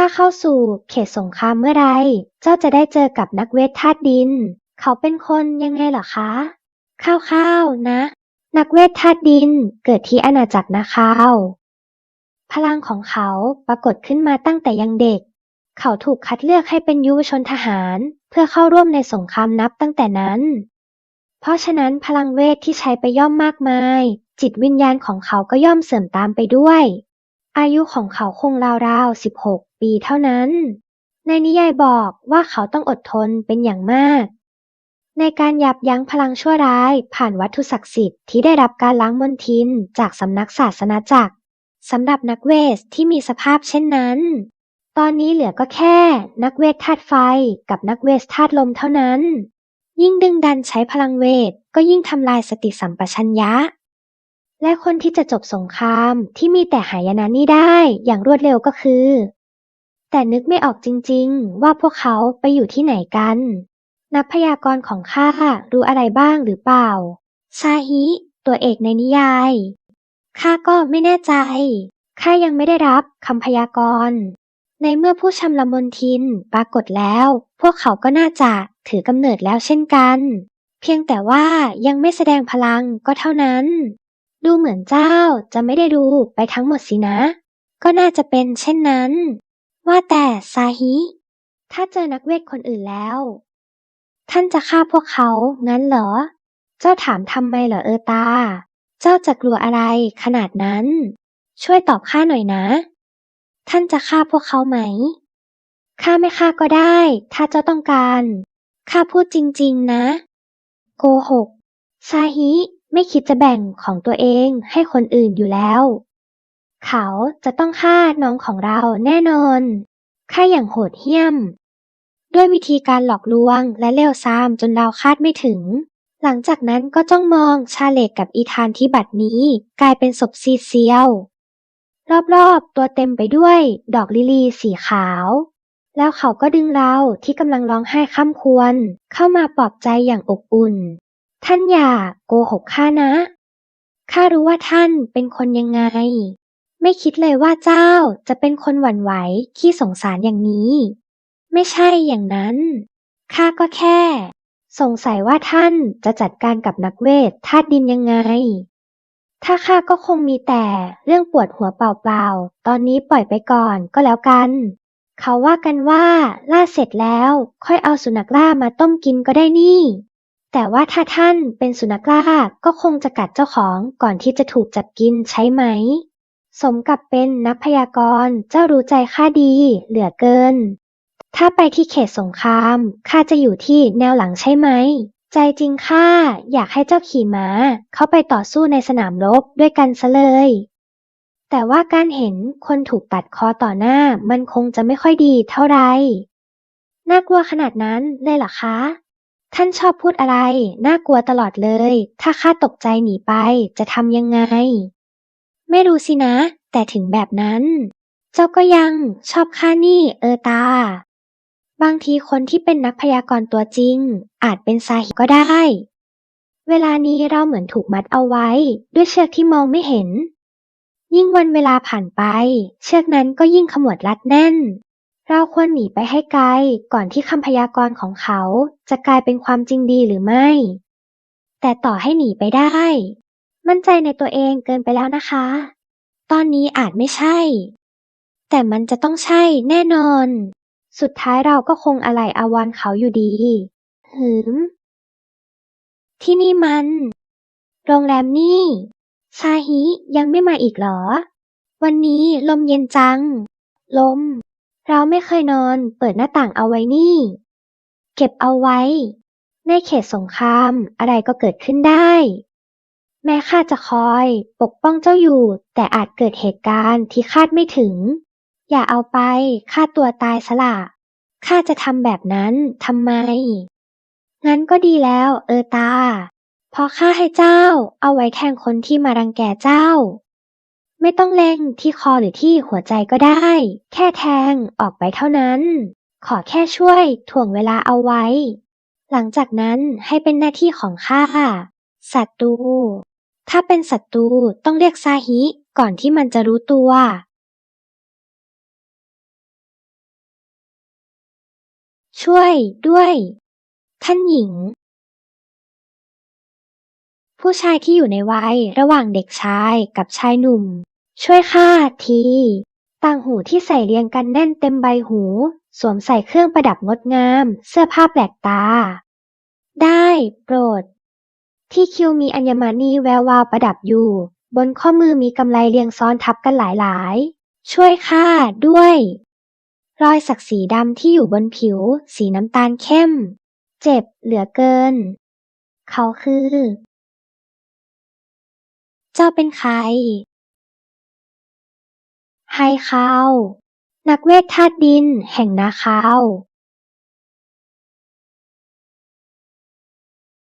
ถ้าเข้าสู่เขตสงครามเมื่อไร เจ้าจะได้เจอกับนักเวทธาตุดิน เขาเป็นคนยังไงเหรอคะคร่าวๆนะ นักเวทธาตุดินเกิดที่อาณาจักรนาคาว พลังของเขาปรากฏขึ้นมาตั้งแต่ยังเด็ก เขาถูกคัดเลือกให้เป็นยุวชนทหาร เพื่อเข้าร่วมในสงครามนับตั้งแต่นั้น เพราะฉะนั้นพลังเวทที่ใช้ไปย่อมมากมาย จิตวิญญาณของเขาก็ย่อมเสื่อมตามไปด้วย อายุของเขาคงราวๆ16 ปีเท่านั้น ในนิยายบอกว่าเขาต้องอดทนเป็นอย่างมาก ในการยับยั้งพลังชั่วร้ายผ่านวัตถุศักดิ์สิทธิ์ที่ได้รับการล้างมนทินจากสำนักศาสนาจักรสำหรับนักเวทที่มีสภาพเช่นนั้น ตอนนี้เหลือก็แค่นักเวทธาตุไฟกับนักเวทธาตุลมเท่านั้น ยิ่งดึงดันใช้พลังเวทก็ยิ่งทำลายสติสัมปชัญญะ และคนที่จะจบสงครามที่มีแต่หายนะนี้ได้อย่างรวดเร็วก็คือ แต่นึกไม่ออกจริง ๆ ว่าพวกเขาไปอยู่ที่ไหนกัน นักพยากรณ์ของข้ารู้อะไรบ้างหรือเปล่า ซาฮิ ตัวเอกในนิยาย ข้าก็ไม่แน่ใจ ข้ายังไม่ได้รับคำพยากรณ์ ในเมื่อผู้ชำละมนทินปรากฏแล้ว พวกเขาก็น่าจะถือกำเนิดแล้วเช่นกัน เพียงแต่ว่ายังไม่แสดงพลังก็เท่านั้น ดูเหมือนเจ้าจะไม่ได้ดูไปทั้งหมดสินะ ก็น่าจะเป็นเช่นนั้น ว่าแต่ซาฮิ ถ้าเจอนักเวทคนอื่นแล้ว ท่านจะฆ่าพวกเขา งั้นเหรอ เจ้าถามทำไมเหรอเออตา เจ้าจะกลัวอะไรขนาดนั้น ช่วยตอบข้าหน่อยนะ ท่านจะฆ่าพวกเขาไหม ข้าไม่ฆ่าก็ได้ ถ้าเจ้าต้องการ ข้าพูดจริง ๆ นะ โกหก ซาฮิไม่คิดจะแบ่งของตัวเองให้คนอื่นอยู่แล้ว เขาจะต้องฆ่าน้องของเราแน่นอนฆ่าอย่างโหดเหี้ยม ด้วยวิธีการหลอกลวงและเลวทรามจนเราคาดไม่ถึง หลังจากนั้นก็จ้องมองชาเลกกับอีธานที่บัดนี้ กลายเป็นศพซีเซียว รอบๆ ตัวเต็มไปด้วย ดอกลิลีสีขาว แล้วเขาก็ดึงเราที่กำลังร้องไห้ข้ามควร เข้ามาปลอบใจอย่างอบอุ่น ท่านอย่าโกหกข้านะข้ารู้ว่าท่านเป็นคนยังไง ไม่คิดเลยว่าเจ้าจะเป็นคนหวั่นไหวขี้สงสารอย่างนี้ ไม่ใช่อย่างนั้น ข้าก็แค่ สงสัยว่าท่านจะจัดการกับนักเวทธาตุดินยังไง ถ้าข้าก็คงมีแต่เรื่องปวดหัวเปล่าๆ ตอนนี้ปล่อยไปก่อนก็แล้วกัน เขาว่ากันว่าล่าเสร็จแล้ว ค่อยเอาสุนัขล่ามาต้มกินก็ได้นี่ แต่ว่าถ้าท่านเป็นสุนัขล่าก็คงจะกัดเจ้าของก่อนที่จะถูกจับกินใช่ไหม สมกับเป็นนักพยากรณ์เจ้ารู้ใจข้าดีเหลือเกิน ถ้าไปที่เขตสงครามข้าจะอยู่ที่แนวหลังใช่ไหม ใจจริงข้าอยากให้เจ้าขี่ม้า เข้าไปต่อสู้ในสนามรบด้วยกันซะเลย แต่ว่าการเห็นคนถูกตัดคอต่อหน้ามันคงจะไม่ค่อยดีเท่าไหร่น่ากลัวขนาดนั้นเลยเหรอคะ ท่านชอบพูดอะไร น่ากลัวตลอดเลย ถ้าข้าตกใจหนีไปจะทำยังไง ไม่รู้สินะ แต่ถึงแบบนั้น เจ้าก็ยังชอบข้านี่เออตา บางทีคนที่เป็นนักพยากรณ์ตัวจริง อาจเป็นซาฮิก็ได้ เวลานี้เราเหมือนถูกมัดเอาไว้ ด้วยเชือกที่มองไม่เห็น ยิ่งวันเวลาผ่านไป เชือกนั้นก็ยิ่งขมวดรัดแน่น เราควรหนีไปให้ไกล ก่อนที่คำพยากรณ์ของเขา จะกลายเป็นความจริงดีหรือไม่ แต่ต่อให้หนีไปได้ มั่นใจในตัวเองเกินไปแล้วนะคะ ตอนนี้อาจไม่ใช่ แต่มันจะต้องใช่แน่นอน สุดท้ายเราก็คงอะไรอาวรณ์เขาอยู่ดีหืม ที่นี่มัน โรงแรมนี่ซาฮิยังไม่มาอีกเหรอ วันนี้ลมเย็นจัง ลม เราไม่เคยนอนเปิดหน้าต่างเอาไว้นี่ เก็บเอาไว้ ในเขตสงครามอะไรก็เกิดขึ้นได้ แม้ข้าจะคอยปกป้องเจ้าอยู่ แต่อาจเกิดเหตุการณ์ที่คาดไม่ถึง อย่าเอาไปฆ่าตัวตายซะละข้าจะทำแบบนั้นทำไม งั้นก็ดีแล้วเออตาเพอข้าให้เจ้า เอาไว้แทงคนที่มารังแกเจ้า ไม่ต้องเล็งที่คอหรือที่หัวใจก็ได้ แค่แทงออกไปเท่านั้น ขอแค่ช่วยถ่วงเวลาเอาไว้ หลังจากนั้นให้เป็นหน้าที่ของข้าศัตรู ถ้าเป็นศัตรูต้องเรียกซาฮิก่อนที่มันจะรู้ตัวช่วยด้วย ท่านหญิง ผู้ชายที่อยู่ในวัยระหว่างเด็กชายกับชายหนุ่ม ช่วยข้าทีต่างหูที่ใส่เรียงกันแน่นเต็มใบหู สวมใส่เครื่องประดับงดงาม เสื้อผ้าแปลกตา ได้ โปรด ที่คิวมีอัญมณีแวววาวประดับอยู่ บนข้อมือมีกำไลเรียงซ้อนทับกันหลายๆ ช่วยข้าด้วย รอยสักสีดำที่อยู่บนผิว สีน้ำตาลเข้ม เจ็บเหลือเกิน เขาคือ เจ้าเป็นใครไฮคาว นักเวทธาตุดิน แห่งนาคาว